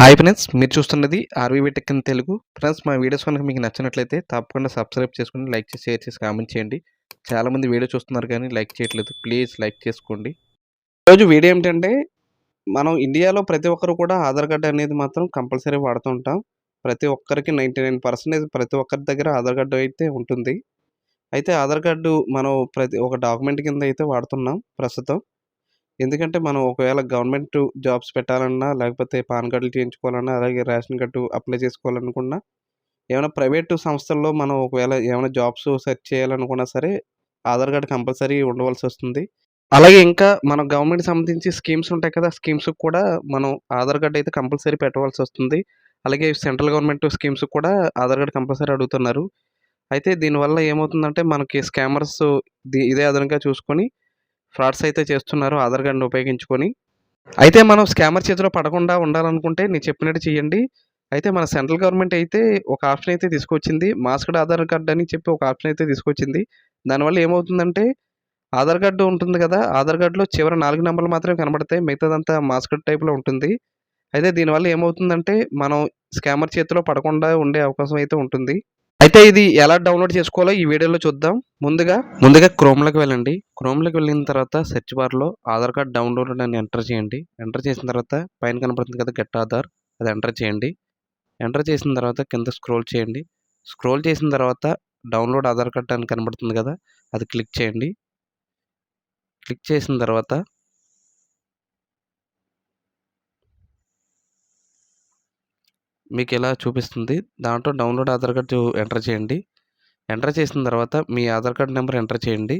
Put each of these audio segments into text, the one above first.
Hi friends మీరు చూస్తున్నది RVV tech in Telugu friends మా వీడియోస్ కనుక మీకు నచ్చినట్లయితే తప్పకుండా సబ్స్క్రైబ్ చేసుకుని లైక్ చేసి షేర్ చేసి కామెంట్ చేయండి. చాలామంది వీడియో చూస్తున్నారు కానీ లైక్ చేయట్లేదు. ప్లీజ్ లైక్ చేసుకోండి. ఈరోజు వీడియో ఏంటంటే మనం ఇండియాలో ప్రతి ఒక్కరు కూడా ఆధార్ కార్డు అనేది మాత్రం కంపల్సరీ వాడుతూ ఉంటాం. ప్రతి ఒక్కరికి నైంటీ నైన్ పర్సెంటేజ్ ప్రతి ఒక్కరి దగ్గర ఆధార్ కార్డు అయితే ఉంటుంది. అయితే ఆధార్ కార్డు మనం ప్రతి ఒక డాక్యుమెంట్ కింద అయితే వాడుతున్నాం ప్రస్తుతం. ఎందుకంటే మనం ఒకవేళ గవర్నమెంట్ జాబ్స్ పెట్టాలన్నా లేకపోతే పాన్ కార్డులు చేయించుకోవాలన్నా అలాగే రేషన్ కార్డు అప్లై చేసుకోవాలనుకున్నా ఏమైనా ప్రైవేటు సంస్థల్లో మనం ఒకవేళ ఏమైనా జాబ్స్ సెర్చ్ చేయాలనుకున్నా సరే ఆధార్ కార్డు కంపల్సరీ ఉండవలసి వస్తుంది. అలాగే ఇంకా మన గవర్నమెంట్ సంబంధించి స్కీమ్స్ ఉంటాయి కదా స్కీమ్స్ కూడా మనం ఆధార్ కార్డు అయితే కంపల్సరీ పెట్టవలసి వస్తుంది. అలాగే సెంట్రల్ గవర్నమెంట్ స్కీమ్స్ కూడా ఆధార్ కార్డు కంపల్సరీ అడుగుతున్నారు. అయితే దీనివల్ల ఏమవుతుందంటే మనకి స్కామర్స్ ఇదే అదనంగా చూసుకొని ఫ్రాడ్స్ అయితే చేస్తున్నారు ఆధార్ కార్డ్ని ఉపయోగించుకొని. అయితే మనం స్కామర్ చేతిలో పడకుండా ఉండాలనుకుంటే నేను చెప్పినట్టు చేయండి. అయితే మన సెంట్రల్ గవర్నమెంట్ అయితే ఒక ఆప్షన్ అయితే తీసుకొచ్చింది మాస్క్డ్ ఆధార్ కార్డు అని చెప్పి ఒక ఆప్షన్ అయితే తీసుకొచ్చింది. దానివల్ల ఏమవుతుందంటే ఆధార్ కార్డు ఉంటుంది కదా ఆధార్ కార్డులో చివరి నాలుగు నెంబర్లు మాత్రమే కనబడతాయి మిగతాదంతా మాస్క్డ్ టైప్లో ఉంటుంది. అయితే దీనివల్ల ఏమవుతుందంటే మనం స్కామర్ చేతిలో పడకుండా ఉండే అవకాశం అయితే ఉంటుంది. అయితే ఇది ఎలా డౌన్లోడ్ చేసుకోవాలో ఈ వీడియోలో చూద్దాం. ముందుగా ముందుగా క్రోమ్లోకి వెళ్ళండి. క్రోమ్లోకి వెళ్ళిన తర్వాత సెర్చ్ బార్లో ఆధార్ కార్డ్ డౌన్లోడ్ అని ఎంటర్ చేయండి. ఎంటర్ చేసిన తర్వాత పైన కనపడుతుంది కదా గెట్ ఆధార్ అది ఎంటర్ చేయండి. ఎంటర్ చేసిన తర్వాత కింద స్క్రోల్ చేయండి. స్క్రోల్ చేసిన తర్వాత డౌన్లోడ్ ఆధార్ కార్డ్ అని కనబడుతుంది కదా అది క్లిక్ చేయండి. క్లిక్ చేసిన తర్వాత మీకు ఇలా చూపిస్తుంది? దాంట్లో డౌన్లోడ్ ఆధార్ కార్డు ఎంటర్ చేయండి. ఎంటర్ చేసిన తర్వాత మీ ఆధార్ కార్డ్ నెంబర్ ఎంటర్ చేయండి.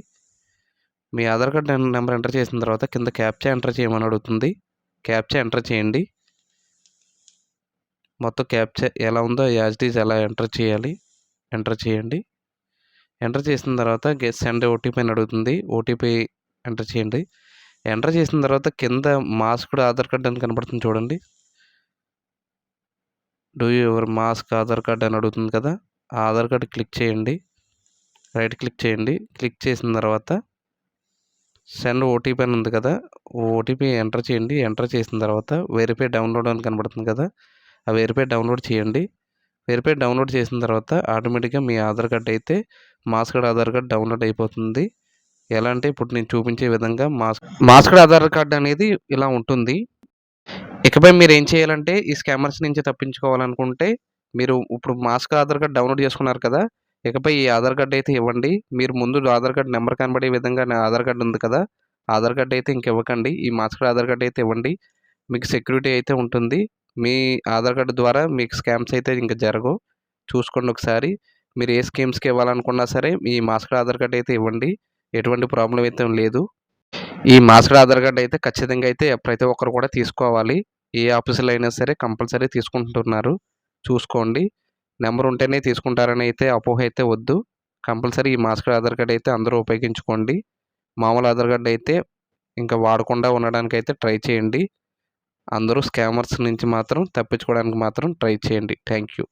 మీ ఆధార్ కార్డ్ నెంబర్ ఎంటర్ చేసిన తర్వాత కింద క్యాప్చా ఎంటర్ చేయమని అడుగుతుంది. క్యాప్చా ఎంటర్ చేయండి. మొత్తం క్యాప్చా ఎలా ఉందో యాజ్ డీజ్ ఎలా ఎంటర్ చేయాలి. ఎంటర్ చేయండి. ఎంటర్ చేసిన తర్వాత గెస్ సెండ్ ఓటీపీ అని అడుగుతుంది. ఓటీపీ ఎంటర్ చేయండి. ఎంటర్ చేసిన తర్వాత కింద మాస్క్డ్ ఆధార్ కార్డ్ అని కనబడుతుంది చూడండి. Do your mask Aadhaar card అని అడుగుతుంది కదా ఆ ఆధార్ కార్డ్ క్లిక్ చేయండి. రైట్ క్లిక్ చేయండి. క్లిక్ చేసిన తర్వాత సెండ్ ఓటీపీ అని ఉంది కదా ఓటీపీ ఎంటర్ చేయండి. ఎంటర్ చేసిన తర్వాత వెరిఫై డౌన్లోడ్ అని కనబడుతుంది కదా ఆ వెరిఫై డౌన్లోడ్ చేయండి. వెరిఫై డౌన్లోడ్ చేసిన తర్వాత ఆటోమేటిక్గా మీ ఆధార్ కార్డ్ అయితే మాస్క్డ్ ఆధార్ కార్డ్ డౌన్లోడ్ అయిపోతుంది. ఎలా అంటే ఇప్పుడు నేను చూపించే విధంగా మాస్క్ మాస్క్డ్ ఆధార్ కార్డ్ అనేది ఇలా ఉంటుంది. ఇకపై మీరు ఏం చేయాలంటే ఈ స్కామర్స్ నుంచి తప్పించుకోవాలనుకుంటే మీరు ఇప్పుడు మాస్క్ ఆధార్ కార్డ్ డౌన్లోడ్ చేసుకున్నారు కదా ఇకపై ఈ ఆధార్ కార్డ్ అయితే ఇవ్వండి. మీరు ముందు ఆధార్ కార్డ్ నెంబర్ కనబడే విధంగా నా ఆధార్ కార్డు ఉంది కదా ఆధార్ కార్డ్ అయితే ఇంక ఇవ్వకండి. ఈ మాస్క్ ఆధార్ కార్డ్ అయితే ఇవ్వండి. మీకు సెక్యూరిటీ అయితే ఉంటుంది. మీ ఆధార్ కార్డు ద్వారా మీకు స్కామ్స్ అయితే ఇంకా జరగవు. చూసుకోండి ఒకసారి. మీరు ఏ స్కీమ్స్కి ఇవ్వాలనుకున్నా సరే మీ మాస్క్ ఆధార్ కార్డ్ అయితే ఇవ్వండి. ఎటువంటి ప్రాబ్లం అయితే లేదు. ఈ మాస్క్డ్ ఆధార్ కార్డ్ అయితే ఖచ్చితంగా అయితే ప్రతి ఒక్కరు కూడా తీసుకోవాలి. ఏ ఆఫీసులో అయినా సరే కంపల్సరీ తీసుకుంటున్నారు. చూసుకోండి. నెంబర్ ఉంటేనే తీసుకుంటారని అయితే అపోహ అయితే వద్దు. కంపల్సరీ ఈ మాస్క్ ఆధార్ కార్డ్ అయితే అందరూ ఉపయోగించుకోండి. మామూలు ఆధార్ కార్డ్ అయితే ఇంకా వాడకుండా ఉండడానికి అయితే ట్రై చేయండి. అందరూ స్కామర్స్ నుంచి మాత్రం తప్పించుకోవడానికి మాత్రం ట్రై చేయండి. Thank you